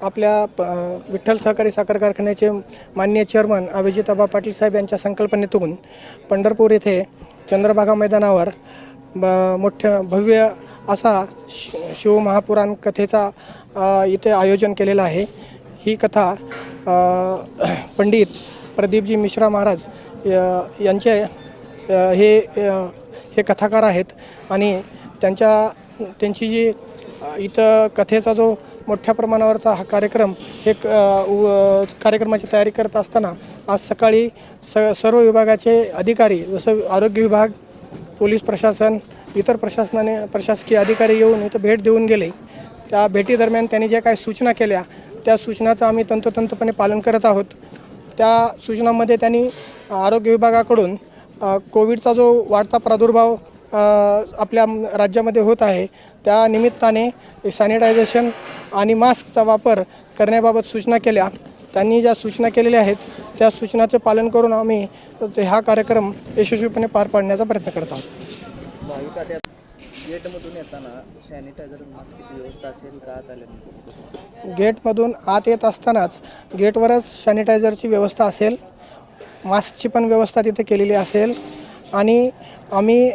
आपल्या प विठ्ठल सहकारी साखर कारखान्याचे माननीय चेअरमन अभिजित अबा पाटील साहेब यांच्या संकल्पनेतून पंढरपूर येथे चंद्रभागा मैदानावर ब मोठ्या भव्य असा शि शिवमहापुराण कथेचा इथे आयोजन केलेलं आहे. ही कथा पंडित प्रदीपजी मिश्रा महाराज य- यांचे हे हे कथाकार आहेत आणि त्यांच्या त्यांची जी इथं कथेचा जो मोठ्या प्रमाणावरचा हा कार्यक्रम हे क- कार्यक्रमाची तयारी करत असताना आज सकाळी स सर्व विभागाचे अधिकारी जसं आरोग्य विभाग पोलीस प्रशासन इतर प्रशासनाने प्रशासकीय अधिकारी येऊन इथं भेट देऊन गेले. त्या भेटीदरम्यान त्यांनी ज्या काही सूचना केल्या त्या सूचनाचं आम्ही तंतोतंतपणे पालन करत आहोत. त्या सूचनामध्ये त्यांनी आरोग्य विभागाकडून कोविडचा जो वाढता प्रादुर्भाव आपल्या राज्यामध्ये होत आहे. त्या निमित्ताने सॅनिटायझेशन आणि मास्कचा वापर करण्याबाबत सूचना केल्या. त्यांनी ज्या सूचना केलेल्या आहेत त्या सूचनाचं पालन करून आम्ही हा कार्यक्रम यशस्वीपणे पार पाडण्याचा प्रयत्न करत आहोत. भाविक आता गेटमधून येताना सॅनिटायझर मास्कची व्यवस्था असेल का? आत आल्यानंतर कसं गेटमधून आत येत असतानाच गेटवरच सॅनिटायझरची व्यवस्था असेल मास्कची पण व्यवस्था तिथे केलेली असेल आणि आम्ही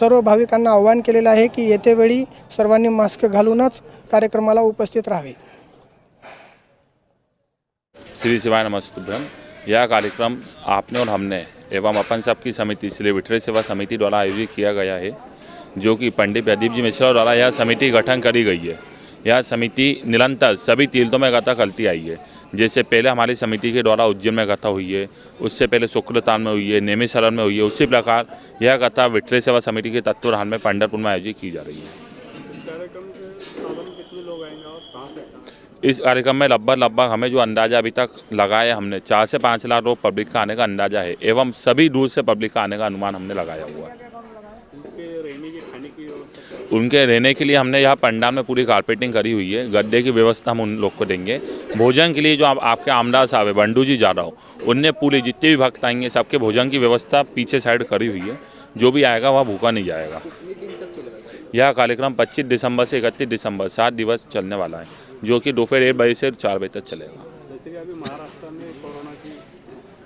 सर्व भाविकांना आवाहन केलेलं आहे की येते वेळी सर्वांनी मास्क घालूनच कार्यक्रमाला उपस्थित राहावे. श्री शिवाय नमस्तुभ्यम. यह कार्यक्रम आपने और हमने एवं अपन सबकी समिति श्री विठरे सेवा समिति द्वारा आयोजित किया गया है जो कि पंडित प्रदीप जी मिश्रा द्वारा यह समिति गठन करी गई है। यह समिति निरंतर सभी तीर्थों में गता करती आई है। जैसे पहले हमारी समिति के द्वारा उज्जैन में कथा हुई है उससे पहले शुक्रतान में हुई है नेमिशरण में हुई है उसी प्रकार यह कथा विठल सेवा समिति के तत्वावधान में पंडरपुर में आयोजित की जा रही है। इस कार्यक्रम में लगभग लगभग हमें जो अंदाज़ा अभी तक लगाया हमने चार से पाँच लाख लोग पब्लिक का आने का अंदाज़ा है एवं सभी दूर से पब्लिक का आने का अनुमान हमने लगाया हुआ है। उनके रहने के लिए हमने यहाँ पंडाल में पूरी कारपेटिंग करी हुई है। गड्ढे की व्यवस्था हम उन लोग को देंगे। भोजन के लिए जो आप, आपके आमदार साहब है बंडू जी जा रहा हो उनने पूरी जितने भी भक्त आएँगे सबके भोजन की व्यवस्था पीछे साइड करी हुई है। जो भी आएगा वह भूखा नहीं जाएगा। यह कार्यक्रम 25 दिसंबर से 31 दिसंबर सात दिवस चलने वाला है जो कि दोपहर एक बजे से चार बजे तक चलेगा। जैसे अभी महाराष्ट्र में कोरोना की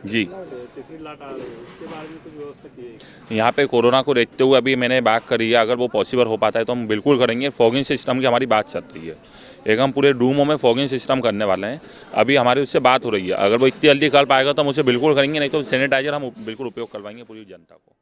जी। तीसरी लाट आ रही उसके बारे में कुछ व्यवस्था यहाँ पे कोरोना को देखते हुए अभी मैंने बात करी है अगर वो पॉसिबल हो पाता है तो हम बिल्कुल करेंगे। फॉगिंग सिस्टम की हमारी बात चल रही है। एक हम पूरे रूमों में फॉगिंग सिस्टम करने वाले हैं। अभी हमारी उससे बात हो रही है। अगर वो इतनी जल्दी कर पाएगा तो हम उसे बिल्कुल करेंगे नहीं तो सैनिटाइजर हम बिल्कुल उपयोग करवाएँगे पूरी जनता को।